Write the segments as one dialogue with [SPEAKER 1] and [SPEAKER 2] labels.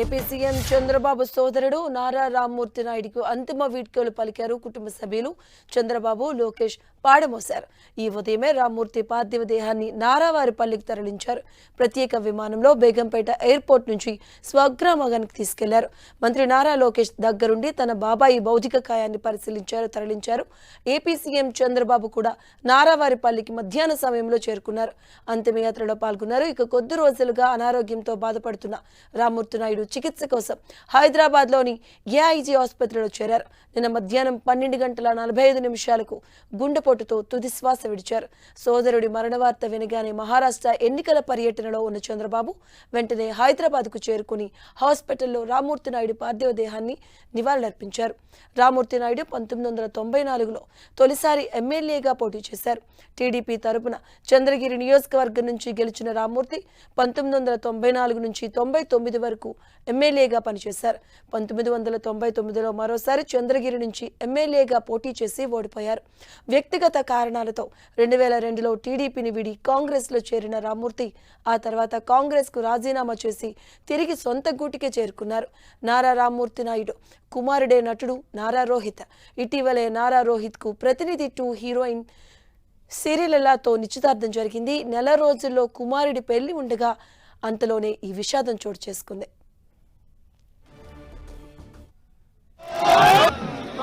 [SPEAKER 1] AP CM Chandrababu సోదరుడు నారా రామ్మూర్తి నాయుడుకు అంతిమ వీడ్కోలు పలికారు కుటుంబ సభ్యులు చంద్రబాబు లోకేష్ పాడమోశారు. ఈ ఉదయమే రామ్మూర్తి పార్థివ దేహాన్ని నారావారిపల్లికి తరలించారు. ప్రత్యేక విమానంలో బేగంపేట ఎయిర్పోర్ట్ నుంచి స్వగ్రామానికి తీసుకెళ్ళారు. మంత్రి నారా లోకేష్ దగ్గరుండి తన బాబాయి భౌతిక కాయాన్ని పరిశీలించారు తరలించారు. ఏపీ సీఎం చంద్రబాబు కూడా నారావారిపల్లికి మధ్యాహ్న సమయంలో చేరుకున్నారు. అంతిమయాత్రలో పాల్గొన్నారు. ఇక కొద్ది రోజులుగా అనారోగ్యంతో బాధపడుతున్న రామ్మూర్తి నాయుడు చికిత్స కోసం హైదరాబాద్లోని ఏఐజీ ఆసుపత్రిలో చేరారు. నిన్న మధ్యాహ్నం పన్నెండు గంటల నలభై ఐదు నిమిషాలకు గుండెపోటుతో తుది శ్వాస విడిచారు. సోదరుడి మరణ వార్త వినగానే మహారాష్ట్ర ఎన్నికల పర్యటనలో ఉన్న చంద్రబాబు వెంటనే హైదరాబాద్కు చేరుకుని హాస్పిటల్లో రామూర్తి నాయుడు పార్థివ దేహాన్ని నివాళులర్పించారు. రామూర్తి నాయుడు పంతొమ్మిది వందల తొంభై నాలుగులో తొలిసారి ఎమ్మెల్యేగా పోటీ చేశారు. టీడీపీ తరపున చంద్రగిరి నియోజకవర్గం నుంచి గెలిచిన రామూర్తి పంతొమ్మిది వందల తొంభై నాలుగు నుంచి తొంభై తొమ్మిది వరకు ఎమ్మెల్యేగా పనిచేశారు. పంతొమ్మిది వందల తొంభై తొమ్మిదిలో మరోసారి చంద్రగిరి నుంచి ఎమ్మెల్యేగా పోటీ చేసి ఓడిపోయారు. వ్యక్తిగత కారణాలతో రెండు వేల రెండులో టీడీపీని విడి కాంగ్రెస్లో చేరిన రామ్మూర్తి ఆ తర్వాత కాంగ్రెస్కు రాజీనామా చేసి తిరిగి సొంత గూటికే చేరుకున్నారు. నారా రామ్మూర్తి నాయుడు కుమారుడే నటుడు నారా రోహిత్. ఇటీవలే నారా రోహిత్కు ప్రతినిధి టూ హీరోయిన్ సిరిలలాతో నిశ్చితార్థం జరిగింది. నెల రోజుల్లో కుమారుడి పెళ్ళి ఉండగా అంతలోనే ఈ విషాదం చోటు చేసుకుంది.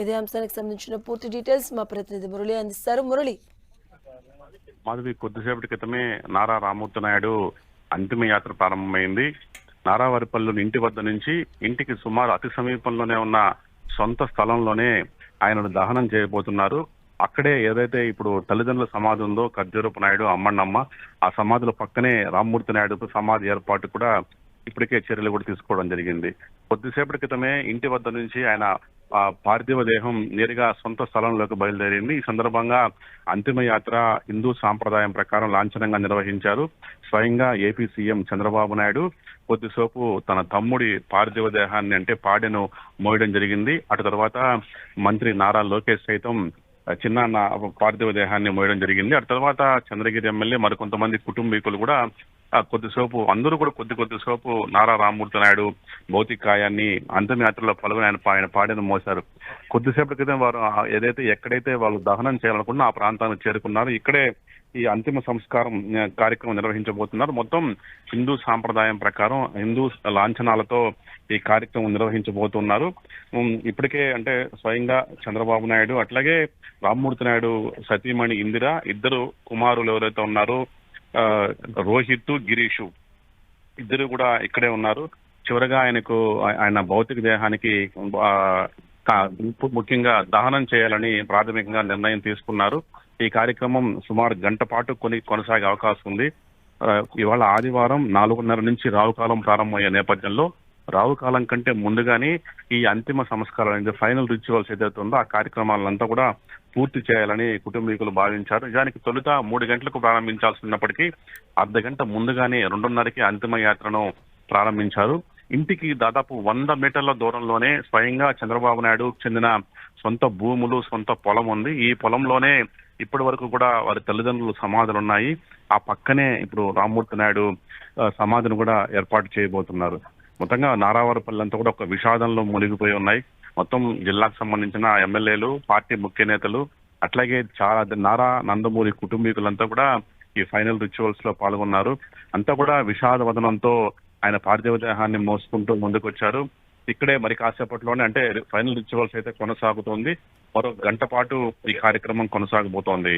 [SPEAKER 1] ఇదే అంశానికి సంబంధించిన పూర్తి డీటెయిల్స్ మా ప్రతినిధి మురళి అందిస్తారు. మురళి.
[SPEAKER 2] మాధవి కొద్దిసేపటి క్రితమే నారా రామూర్తి నాయుడు అంతిమ యాత్ర ప్రారంభమైంది. నారావారిపల్లిలోని ఇంటి వద్ద నుంచి ఇంటికి సుమారు అతి సమీపంలోనే ఉన్న సొంత స్థలంలోనే ఆయనను దహనం చేయబోతున్నారు. అక్కడే ఏదైతే ఇప్పుడు తల్లిదండ్రుల సమాధి ఉందో ఖర్జూరపు నాయుడు అమ్మన్నమ్మ ఆ సమాధుల పక్కనే రామ్మూర్తి నాయుడు సమాధి ఏర్పాటు కూడా ఇప్పటికే చర్యలు కూడా తీసుకోవడం జరిగింది. కొద్దిసేపటి క్రితమే ఇంటి వద్ద నుంచి ఆయన ఆ పార్థివ దేహం నేరుగా సొంత స్థలంలోకి బయలుదేరింది. ఈ సందర్భంగా అంతిమ యాత్ర హిందూ సాంప్రదాయం ప్రకారం లాంఛనంగా నిర్వహించారు. స్వయంగా ఏపీ సీఎం చంద్రబాబు నాయుడు కొద్దిసేపు తన తమ్ముడి పార్థివ దేహాన్ని అంటే పాడెను మోయడం జరిగింది. అటు తర్వాత మంత్రి నారా లోకేష్ సైతం చిన్న పార్థివ దేహాన్ని మోయడం జరిగింది. అటు తర్వాత చంద్రగిరి ఎమ్మెల్యే మరికొంతమంది కుటుంబీకులు కూడా కొద్దిసేపు అందరూ కూడా కొద్ది కొద్దిసేపు నారా రామ్మూర్తి నాయుడు భౌతికాయాన్ని అంతిమయాత్రలో పాల్గొని ఆయన ఆయన పాడిన మోశారు. కొద్దిసేపటి క్రితం వారు ఏదైతే ఎక్కడైతే వాళ్ళు దహనం చేయాలనుకున్నా ఆ ప్రాంతానికి చేరుకున్నారు. ఇక్కడే ఈ అంతిమ సంస్కారం కార్యక్రమం నిర్వహించబోతున్నారు. మొత్తం హిందూ సాంప్రదాయం ప్రకారం హిందూ లాంఛనాలతో ఈ కార్యక్రమం నిర్వహించబోతున్నారు. ఇప్పటికే అంటే స్వయంగా చంద్రబాబు నాయుడు అట్లాగే రామ్మూర్తి నాయుడు సతీమణి ఇందిర ఇద్దరు కుమారులు ఎవరైతే ఉన్నారో రోహిత్ గిరీషు ఇద్దరు కూడా ఇక్కడే ఉన్నారు. చివరగా ఆయనకు ఆయన భౌతిక దేహానికి ఆ, ముఖ్యంగా దహనం చేయాలని ప్రాథమికంగా నిర్ణయం తీసుకున్నారు. ఈ కార్యక్రమం సుమారు గంట పాటు కొని కొనసాగే అవకాశం ఉంది. ఆ, ఇవాళ ఆదివారం నాలుగున్నర నుంచి రావుకాలం ప్రారంభమయ్యే నేపథ్యంలో రావు కాలం కంటే ముందుగానే ఈ అంతిమ సంస్కారాలు అనేది ఫైనల్ రిచువల్స్ ఏదైతే ఉందో ఆ కార్యక్రమాలంతా కూడా పూర్తి చేయాలని కుటుంబీకులు భావించారు. నిజానికి తొలుత మూడు గంటలకు ప్రారంభించాల్సి ఉన్నప్పటికీ అర్ధ గంట ముందుగానే రెండున్నరకి అంతిమ యాత్రను ప్రారంభించారు. ఇంటికి దాదాపు వంద మీటర్ల దూరంలోనే స్వయంగా చంద్రబాబు నాయుడు చెందిన సొంత భూములు సొంత పొలం ఉంది. ఈ పొలంలోనే ఇప్పటి వరకు కూడా వారి తల్లిదండ్రులు సమాధులు ఉన్నాయి ఆ పక్కనే ఇప్పుడు రామ్మూర్తి నాయుడు సమాధిని కూడా ఏర్పాటు చేయబోతున్నారు. మొత్తంగా నారావారిపల్లి అంతా కూడా ఒక విషాదంలో మునిగిపోయి ఉన్నాయి. మొత్తం జిల్లాకు సంబంధించిన ఎమ్మెల్యేలు పార్టీ ముఖ్య నేతలు అట్లాగే చాలా నారా నందమూరి కుటుంబీకులంతా కూడా ఈ ఫైనల్ రిచువల్స్లో పాల్గొన్నారు. అంతా కూడా విషాద వదనంతో ఆయన పార్థివ దేహాన్ని మోసుకుంటూ ముందుకొచ్చారు. ఇక్కడే మరి కాసేపట్లోనే అంటే ఫైనల్ రిచువల్స్ అయితే కొనసాగుతోంది. మరో గంట పాటు ఈ కార్యక్రమం కొనసాగబోతోంది.